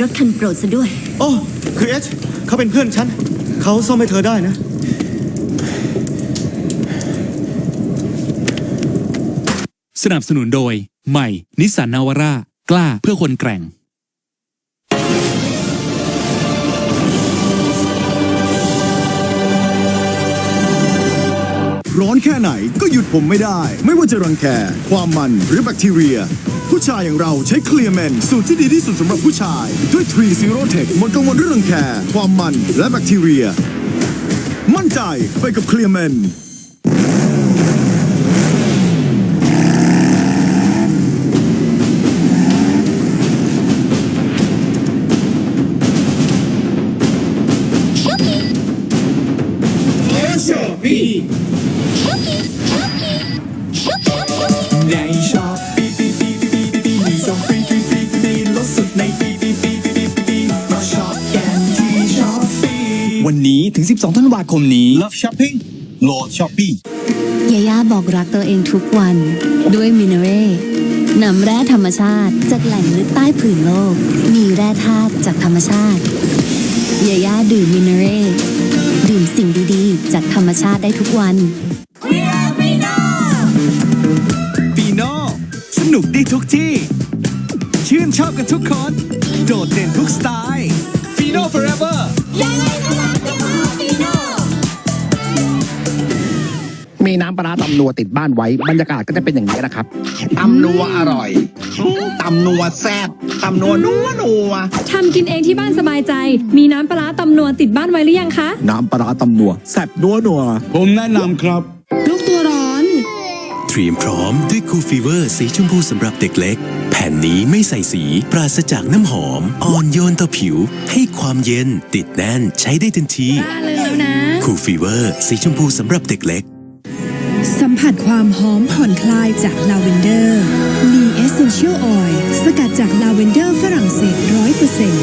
รถคันโปรดซะด้วย โอ้คือเอชเขาเป็นเพื่อนฉัน เขาซ่อมให้เธอได้นะ สนับสนุนโดย ใหม่ นิสสันนาวาร่า กล้าเพื่อคนแกร่ง ร้อนแค่ไหนก็หยุดผมไม่ได้ ไม่ว่าจะรังแคความมันหรือแบคทีเรีย ผู้ชายอย่างเราใช้เคลียร์แมนสูตรที่ดีที่สุดสำหรับผู้ชาย ด้วย3 Zero Tech หมดกังวลเรื่องรังแคความมันและแบคทีเรีย มั่นใจไปกับเคลียร์แมน ในช็อปปี้ปี้ปี้ปี้ปี้ปี้มีส่งฟรีฟรีฟรีฟรีลดสุดในปีปีปีปีปีปีปีมาช็อปกันที่ช็อปปี้วันนี้ถึง 12 ธันวาคมนี้ Love Shopping โหลด Shopee ยาย่าบอกรักตัวเองทุกวัน ด้วยมินเร่น้ำแร่ธรรมชาติ จากแหล่งลึกใต้ผืนโลก มีแร่ธาตุจากธรรมชาติยาย่าดื่มมินเร่ดื่มสิ่งดีๆ จากธรรมชาติได้ทุกวัน นุกได้ทุกที่ ชื่นชอบกันทุกคน โดดเด่นทุกสไตล์ฟีโน่ forever มีน้ำปลาร้าตำนัวติดบ้านไว้ บรรยากาศก็จะเป็นอย่างนี้นะครับ ตำนัวอร่อยตำนัวแซ่บตำนัวนัวนัวทำกินเองที่บ้านสบายใจ มีน้ำปลาร้าตำนวนติดบ้านไว้หรือยังคะ น้ำปลาร้าตำนัวแซ่บนัวนัวผมแนะนำครับ รียมพร้อมด้วยคูลฟีเวอร์สีชมพูสำหรับเด็กเล็ก แผ่นนี้ไม่ใส่สี ปราศจากน้ำหอม อ่อนโยนต่อผิว ให้ความเย็น ติดแน่นใช้ได้ทันทีบ้าเลยแล้วนะ คูลฟีเวอร์สีชมพูสำหรับเด็กเล็ก สัมผัสความหอมผ่อนคลายจากลาเวนเดอร์ มีเอเซนเชียลออยล์สกัดจากลาเวนเดอร์ฝรั่งเศสร้อยเปอร์เซ็นต์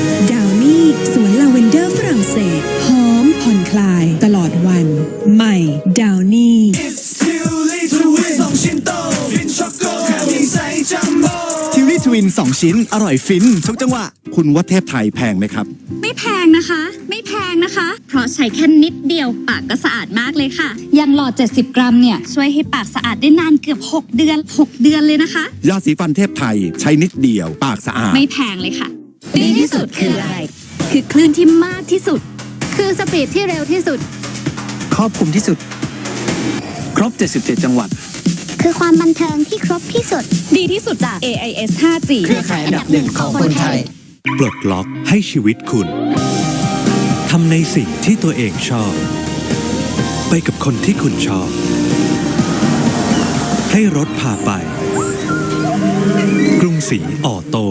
วรี่ทวิน 2 ชิ้น อร่อยฟินทุกจังหวะ คุณว่าเทพไทยแพงไหมครับ ไม่แพงนะคะ ไม่แพงนะคะ เพราะใช้แค่นิดเดียวปากก็สะอาดมากเลยค่ะ ยังหลอด 70 กรัมเนี่ย ช่วยให้ปากสะอาดได้นานเกือบ 6 เดือน 6 เดือนเลยนะคะ ยาสีฟันเทพไทยใช้นิดเดียว ปากสะอาด ไม่แพงเลยค่ะ ดีที่สุดคืออะไร คือคลื่นที่มากที่สุด คือสปีดที่เร็วที่สุด ครอบคลุมที่สุด ครบ 77 จังหวัด คือความบันเทิงที่ครบที่สุด ดีที่สุดจาก AIS 5G เครือข่ายอันดับหนึ่งของคนไทย ปลดล็อกให้ชีวิตคุณทำในสิ่งที่ตัวเองชอบ ไปกับคนที่คุณชอบ ให้รถพาไป กรุงศรีออโต้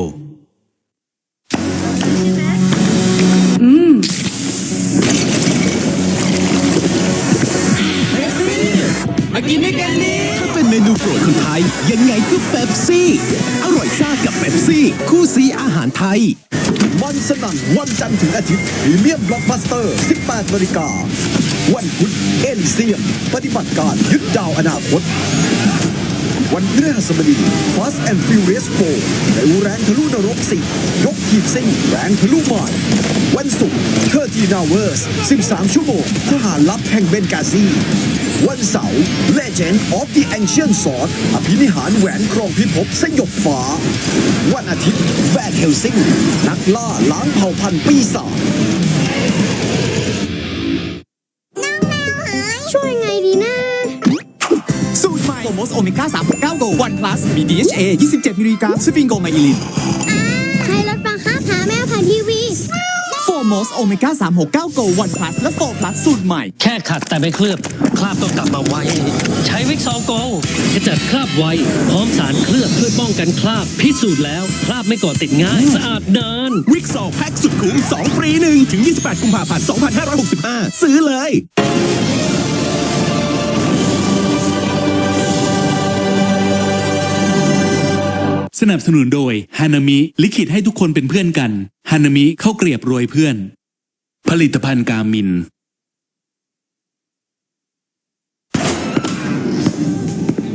มากินด้วยกันดิถ้าเป็น เมนูโปรดคนไทย ยังไงก็เป๊ปซี่ อร่อยซ่ากับเป๊ปซี่ คู่ซีอาหารไทย มันสนั่นวันจันทร์ถึงอาทิตย์พรีเมียมบล็อกบัสเตอร์ 18นาฬิกา วันพุธเอลิเซียม ปฏิบัติการยึดดาวอนาคต วันพฤหัสบดี Fast and Furious 4ในแรงทะลุนรกสิยกขีดซิ่งแรงทะลุหมานวันศุกร์30 hours 13 ชั่วโมงทหารลับแห่งเบนกาซีวันเสาร์ Legend of the Ancient Sword อภินิหารแหวนครองพิภพสยบฟ้า วันอาทิตย์แบนเฮลซิง นักล่าล้างเผ่าพันธุ์ปีศาจ โอโมสโอเมก้า369โกวันพลัสมี DHA 27 มิลลิกรัมสฟิงโกไมอิลินใครลดบังคับหาแมวผ่านทีวีโฟมอสโอเมก้า369โกวันพลัสและโฟพลัสสูตรใหม่ แค่ขัดแต่ไม่เคลือบ คราบก็กลับมาไว ใช้วิกซอโกขจัดคราบไว พร้อมสารเคลือบเพื่อป้องกันคราบ พิสูจน์แล้ว คราบไม่ก่อติดง่าย สะอาดนานวิกซอลแพ็กสุดคุ้ม 2 ฟรี 1 ถึง 28 กุมภาพันธ์ 2565 ซื้อเลย สนับสนุนโดยฮานามิลิขิตให้ทุกคนเป็นเพื่อนกันฮานามิเข้าเกลียบรวยเพื่อน ผลิตภัณฑ์กามิน